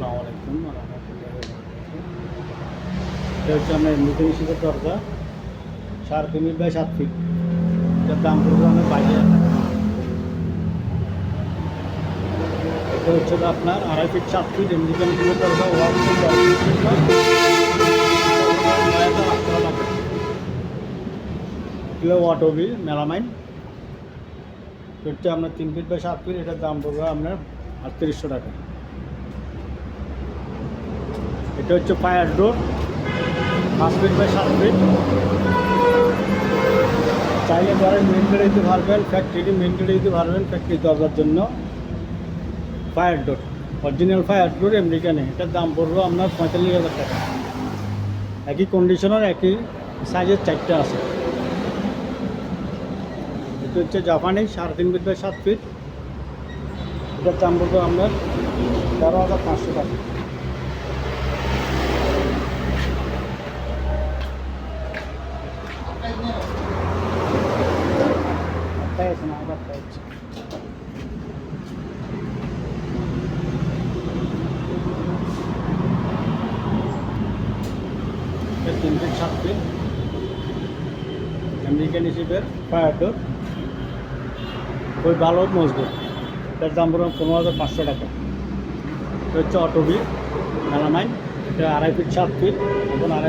আসসালামু এটা আপনার আড়াই ফিট সাত ফিট আমেরিকান শিখের দরজা মেলামাইন আপনার তিন ফিট বাই সাত ফিট এটার দাম পড়বে আপনার আটত্রিশশো টাকা। এটা হচ্ছে ফায়ার ডোর, পাঁচ ফিট বাই সাত ফিট চাইলে ঘরে মেনটেন দিতে পারবেন ফ্যাক্টরি মেনটেন দিতে পারবেন ফ্যাক্টরি দরজার জন্য। Fire door original fire door আমেরিকানে এটার দাম পড়বে আপনার পঁয়তাল্লিশ হাজার টাকা। একই কন্ডিশনার একই সাইজের চারটে আছে। এটা হচ্ছে জাপানি সাড়ে তিন ফিট বাই সাত ফিট এটার দাম পড়বে আপনার তেরো হাজার পাঁচশো টাকা। খুবই ভালো মজবুত। এটার দাম পড়বে পনেরো হাজার পাঁচশো টাকা। এটা হচ্ছে অটোবি মেলামাইন। এটা আড়াই ফিট সাত ফিট এখন আড়াই